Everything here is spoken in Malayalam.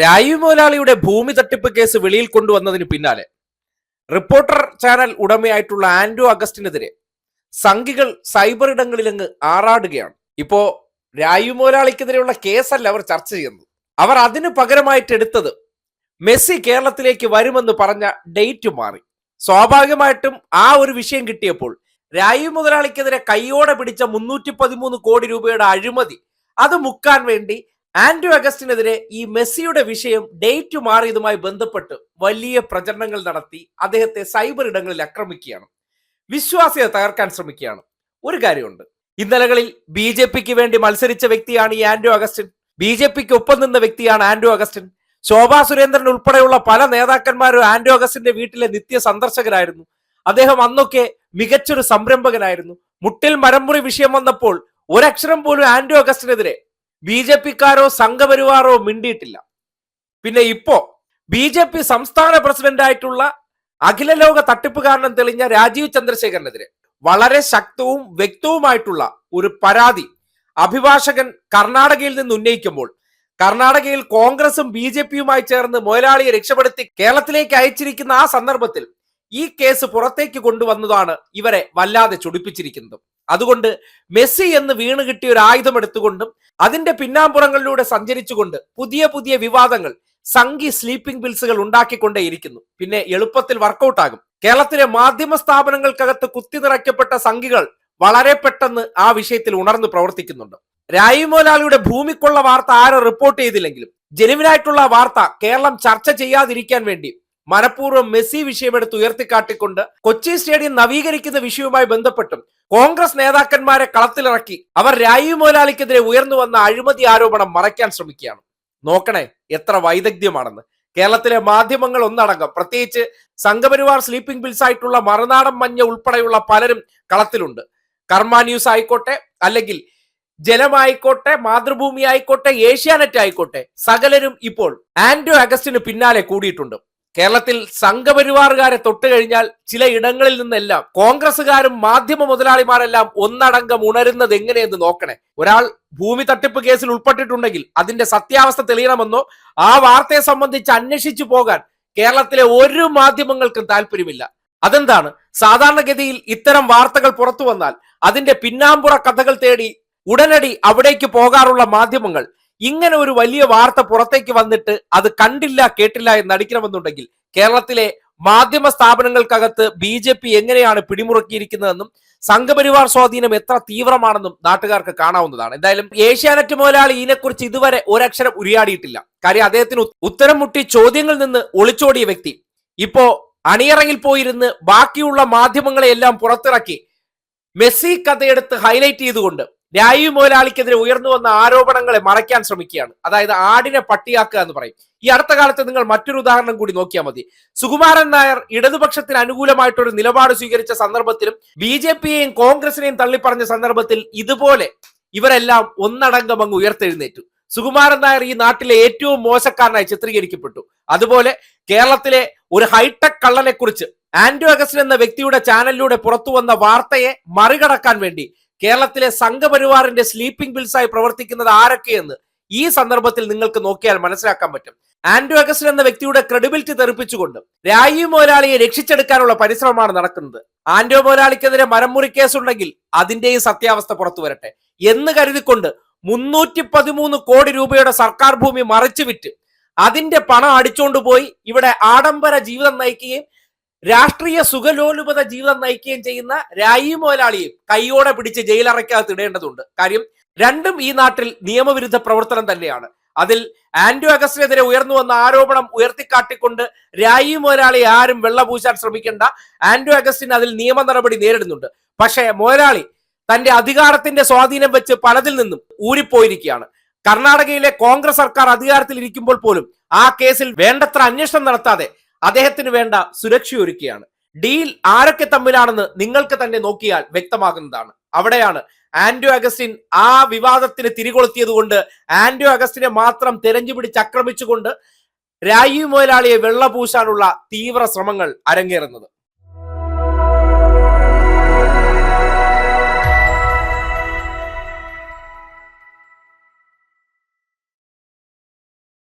രായു മുതലാളിയുടെ ഭൂമി തട്ടിപ്പ് കേസ് വെളിയിൽ കൊണ്ടുവന്നതിന് പിന്നാലെ. റിപ്പോർട്ടർ ചാനൽ ഉടമയായിട്ടുള്ള ആൻഡ്രോ അഗസ്റ്റിനെതിരെ സംഘികൾ സൈബർ ഇടങ്ങളിലങ്ങ് ആറാടുകയാണ്. ഇപ്പോ രായു മുതലാളിക്കെതിരെയുള്ള കേസല്ല അവർ ചർച്ച ചെയ്യുന്നത്. അവർ അതിന് പകരമായിട്ട് എടുത്തത് മെസ്സി കേരളത്തിലേക്ക് വരുമെന്ന് പറഞ്ഞ ഡേറ്റ് മാറി. സ്വാഭാവികമായിട്ടും ആ ഒരു വിഷയം കിട്ടിയപ്പോൾ രായു മുതലാളിക്കെതിരെ കൈയോടെ പിടിച്ച മുന്നൂറ്റി പതിമൂന്ന് കോടി രൂപയുടെ അഴിമതി അത് മുക്കാൻ വേണ്ടി ആൻഡ്രു അഗസ്റ്റിനെതിരെ ഈ മെസ്സിയുടെ വിഷയം ഡേറ്റ് മാറിയതുമായി ബന്ധപ്പെട്ട് വലിയ പ്രചരണങ്ങൾ നടത്തി അദ്ദേഹത്തെ സൈബർ ഇടങ്ങളിൽ ആക്രമിക്കുകയാണ്. വിശ്വാസ്യത തകർക്കാൻ ശ്രമിക്കുകയാണ്. ഒരു കാര്യമുണ്ട്. ഇന്നലകളിൽ ബി ജെ പിക്ക് വേണ്ടി മത്സരിച്ച വ്യക്തിയാണ് ഈ ആൻഡ്രൂ അഗസ്റ്റിൻ. ബി ജെ പിക്ക് ഒപ്പം നിന്ന വ്യക്തിയാണ് ആൻഡ്രൂ അഗസ്റ്റിൻ. ശോഭാ സുരേന്ദ്രൻ ഉൾപ്പെടെയുള്ള പല നേതാക്കന്മാരും ആൻഡ്രൂ അഗസ്റ്റിന്റെ വീട്ടിലെ നിത്യ സന്ദർശകരായിരുന്നു. അദ്ദേഹം അന്നൊക്കെ മികച്ചൊരു സംരംഭകനായിരുന്നു. മുട്ടിൽ മരമുറി വിഷയം വന്നപ്പോൾ ഒരക്ഷരം പോലും ആൻഡ്രൂ അഗസ്റ്റിനെതിരെ ബി ജെ പിക്കാരോ സംഘപരിവാറോ മിണ്ടിയിട്ടില്ല. പിന്നെ ഇപ്പോ ബി ജെ പി സംസ്ഥാന പ്രസിഡന്റ് ആയിട്ടുള്ള അഖില ലോക തട്ടിപ്പ് കാരണം തെളിഞ്ഞ രാജീവ് ചന്ദ്രശേഖരനെതിരെ വളരെ ശക്തവും വ്യക്തവുമായിട്ടുള്ള ഒരു പരാതി അഭിഭാഷകൻ കർണാടകയിൽ നിന്ന് ഉന്നയിക്കുമ്പോൾ കർണാടകയിൽ കോൺഗ്രസും ബി ജെ പിയുമായി ചേർന്ന് മുതലാളിയെ രക്ഷപ്പെടുത്തി കേരളത്തിലേക്ക് അയച്ചിരിക്കുന്ന ആ സന്ദർഭത്തിൽ ഈ കേസ് പുറത്തേക്ക് കൊണ്ടുവന്നതാണ് ഇവരെ വല്ലാതെ ചൊടിപ്പിച്ചിരിക്കുന്നത്. അതുകൊണ്ട് മെസ്സി എന്ന് വീണ് കിട്ടിയ ഒരു ആയുധം എടുത്തുകൊണ്ടും അതിന്റെ പിന്നാമ്പുറങ്ങളിലൂടെ സഞ്ചരിച്ചുകൊണ്ട് പുതിയ പുതിയ വിവാദങ്ങൾ സംഘി സ്ലീപ്പിംഗ് ബിൽസുകൾ ഉണ്ടാക്കിക്കൊണ്ടേയിരിക്കുന്നു. പിന്നെ എളുപ്പത്തിൽ വർക്കൗട്ട് ആകും. കേരളത്തിലെ മാധ്യമ സ്ഥാപനങ്ങൾക്കകത്ത് കുത്തി നിറയ്ക്കപ്പെട്ട സംഘികൾ വളരെ പെട്ടെന്ന് ആ വിഷയത്തിൽ ഉണർന്നു പ്രവർത്തിക്കുന്നുണ്ട്. രായിമോലാലിയുടെ ഭൂമിക്കുള്ള വാർത്ത ആരോ റിപ്പോർട്ട് ചെയ്തില്ലെങ്കിലും ജനുവിനായിട്ടുള്ള വാർത്ത കേരളം ചർച്ച ചെയ്യാതിരിക്കാൻ വേണ്ടി മനഃപൂർവം മെസ്സി വിഷയമെടുത്ത് ഉയർത്തിക്കാട്ടിക്കൊണ്ട് കൊച്ചി സ്റ്റേഡിയം നവീകരിക്കുന്ന വിഷയവുമായി ബന്ധപ്പെട്ടും കോൺഗ്രസ് നേതാക്കന്മാരെ കളത്തിലിറക്കി അവർ രായു മോലാലിക്കെതിരെ ഉയർന്നു വന്ന അഴിമതി ആരോപണം മറയ്ക്കാൻ ശ്രമിക്കുകയാണ്. നോക്കണേ എത്ര വൈദഗ്ധ്യമാണെന്ന്. കേരളത്തിലെ മാധ്യമങ്ങൾ ഒന്നടങ്കം പ്രത്യേകിച്ച് സംഘപരിവാർ സ്ലീപ്പിംഗ് ബിൽസ് ആയിട്ടുള്ള മറുനാടൻ മഞ്ഞ ഉൾപ്പെടെയുള്ള പലരും കളത്തിലുണ്ട്. കർമ്മ ന്യൂസ് ആയിക്കോട്ടെ അല്ലെങ്കിൽ ജലമായിക്കോട്ടെ മാതൃഭൂമി ആയിക്കോട്ടെ ഏഷ്യാനെറ്റ് ആയിക്കോട്ടെ സകലരും ഇപ്പോൾ ആൻഡ്രോ അഗസ്റ്റിന് പിന്നാലെ കൂടിയിട്ടുണ്ട്. കേരളത്തിൽ സംഘപരിവാറുകാരെ തൊട്ട് കഴിഞ്ഞാൽ ചില ഇടങ്ങളിൽ നിന്നെല്ലാം കോൺഗ്രസുകാരും മാധ്യമ മുതലാളിമാരെല്ലാം ഒന്നടങ്കം ഉണരുന്നത് എങ്ങനെയെന്ന് നോക്കണേ. ഒരാൾ ഭൂമി തട്ടിപ്പ് കേസിൽ ഉൾപ്പെട്ടിട്ടുണ്ടെങ്കിൽ അതിന്റെ സത്യാവസ്ഥ തെളിയണമെന്നോ ആ വാർത്തയെ സംബന്ധിച്ച് അന്വേഷിച്ചു പോകാൻ കേരളത്തിലെ ഒരു മാധ്യമങ്ങൾക്കും താല്പര്യമില്ല. അതെന്താണ്? സാധാരണഗതിയിൽ ഇത്തരം വാർത്തകൾ പുറത്തു വന്നാൽ അതിന്റെ പിന്നാമ്പുറ കഥകൾ തേടി ഉടനടി അവിടേക്ക് പോകാറുള്ള മാധ്യമങ്ങൾ ഇങ്ങനെ ഒരു വലിയ വാർത്ത പുറത്തേക്ക് വന്നിട്ട് അത് കണ്ടില്ല കേട്ടില്ല എന്ന് നടിക്കണമെന്നുണ്ടെങ്കിൽ കേരളത്തിലെ മാധ്യമ സ്ഥാപനങ്ങൾക്കകത്ത് ബി ജെ പി എങ്ങനെയാണ് പിടിമുറുക്കിയിരിക്കുന്നതെന്നും സംഘപരിവാർ സ്വാധീനം എത്ര തീവ്രമാണെന്നും നാട്ടുകാർക്ക് കാണാവുന്നതാണ്. എന്തായാലും ഏഷ്യാനെറ്റ് മുതലാളി ഇതിനെക്കുറിച്ച് ഇതുവരെ ഒരക്ഷരം ഉരിയാടിയിട്ടില്ല. കാര്യം അദ്ദേഹത്തിന് ഉത്തരം മുട്ടി ചോദ്യങ്ങളിൽ നിന്ന് ഒളിച്ചോടിയ വ്യക്തി. ഇപ്പോ അണിയറയിൽ പോയിരുന്ന് ബാക്കിയുള്ള മാധ്യമങ്ങളെ എല്ലാം പുറത്തിറക്കി മെസ്സി കഥയെടുത്ത് ഹൈലൈറ്റ് ചെയ്തുകൊണ്ട് രായു മുതലാളിക്കെതിരെ ഉയർന്നു വന്ന ആരോപണങ്ങളെ മറയ്ക്കാൻ ശ്രമിക്കുകയാണ്. അതായത് ആടിനെ പട്ടിയാക്കുക എന്ന് പറയും. ഈ അടുത്ത കാലത്ത് നിങ്ങൾ മറ്റൊരു ഉദാഹരണം കൂടി നോക്കിയാൽ മതി. സുകുമാരൻ നായർ ഇടതുപക്ഷത്തിന് അനുകൂലമായിട്ടൊരു നിലപാട് സ്വീകരിച്ച സന്ദർഭത്തിലും ബി ജെ പിയെയും കോൺഗ്രസിനെയും തള്ളിപ്പറഞ്ഞ സന്ദർഭത്തിൽ ഇതുപോലെ ഇവരെല്ലാം ഒന്നടങ്കം അങ്ങ് ഉയർത്തെഴുന്നേറ്റു. സുകുമാരൻ നായർ ഈ നാട്ടിലെ ഏറ്റവും മോശക്കാരനായി ചിത്രീകരിക്കപ്പെട്ടു. അതുപോലെ കേരളത്തിലെ ഒരു ഹൈടെക് കള്ളനെ കുറിച്ച് ആൻഡ്രു അഗസ്റ്റിൻ എന്ന വ്യക്തിയുടെ ചാനലിലൂടെ പുറത്തു വന്ന വാർത്തയെ മറികടക്കാൻ വേണ്ടി കേരളത്തിലെ സംഘപരിവാറിന്റെ സ്ലീപ്പിംഗ് ബിൽസായി പ്രവർത്തിക്കുന്നത് ആരൊക്കെയെന്ന് ഈ സന്ദർഭത്തിൽ നിങ്ങൾക്ക് നോക്കിയാൽ മനസ്സിലാക്കാൻ പറ്റും. ആൻഡ്രൂ അഗസ്റ്റിൻ എന്ന വ്യക്തിയുടെ ക്രെഡിബിലിറ്റി തെറിപ്പിച്ചുകൊണ്ട് രായി മോലാളിയെ രക്ഷിച്ചെടുക്കാനുള്ള പരിശ്രമമാണ് നടക്കുന്നത്. ആൻഡ്രോ മോലാളിക്കെതിരെ മരമുറി കേസുണ്ടെങ്കിൽ അതിന്റെയും സത്യാവസ്ഥ പുറത്തു വരട്ടെ എന്ന് കരുതിക്കൊണ്ട് മുന്നൂറ്റി പതിമൂന്ന് കോടി രൂപയുടെ സർക്കാർ ഭൂമി മറിച്ചു വിറ്റ് അതിന്റെ പണം അടിച്ചുകൊണ്ട് പോയി ഇവിടെ ആഡംബര ജീവിതം നയിക്കുകയും രാഷ്ട്രീയ സുഖലോലുപത ജീവിതം നയിക്കുകയും ചെയ്യുന്ന രായി മോലാളിയും കൈയോടെ പിടിച്ച് ജയിലറയ്ക്കകത്ത് ഇടേണ്ടതുണ്ട്. കാര്യം രണ്ടും ഈ നാട്ടിൽ നിയമവിരുദ്ധ പ്രവർത്തനം തന്നെയാണ്. അതിൽ ആന്റോ അഗസ്റ്റിനെതിരെ ഉയർന്നു വന്ന ആരോപണം ഉയർത്തിക്കാട്ടിക്കൊണ്ട് രായി മോലാളി ആരും വെള്ളപൂശാൻ ശ്രമിക്കേണ്ട. ആന്റോ അഗസ്റ്റിൻ അതിൽ നിയമ നടപടി നേരിടുന്നുണ്ട്. പക്ഷേ മോലാളി തന്റെ അധികാരത്തിന്റെ സ്വാധീനം വെച്ച് പലതിൽ നിന്നും ഊരിപ്പോയിരിക്കുകയാണ്. കർണാടകയിലെ കോൺഗ്രസ് സർക്കാർ അധികാരത്തിൽ ഇരിക്കുമ്പോൾ പോലും ആ കേസിൽ വേണ്ടത്ര അന്വേഷണം നടത്താതെ അദ്ദേഹത്തിന് വേണ്ട സുരക്ഷയൊരുക്കുകയാണ് ഡീൽ ആരൊക്കെ തമ്മിലാണെന്ന് നിങ്ങൾക്ക് തന്നെ നോക്കിയാൽ വ്യക്തമാകുന്നതാണ്. അവിടെയാണ് ആന്റോ അഗസ്റ്റിൻ ആ വിവാദത്തിന് തിരികൊളുത്തിയത് കൊണ്ട് ആന്റോ അഗസ്റ്റിനെ മാത്രം തെരഞ്ഞു പിടിച്ച് ആക്രമിച്ചുകൊണ്ട് രായു മുതലാളിയെ വെള്ളപൂശാനുള്ള തീവ്ര ശ്രമങ്ങൾ അരങ്ങേറുന്നത്.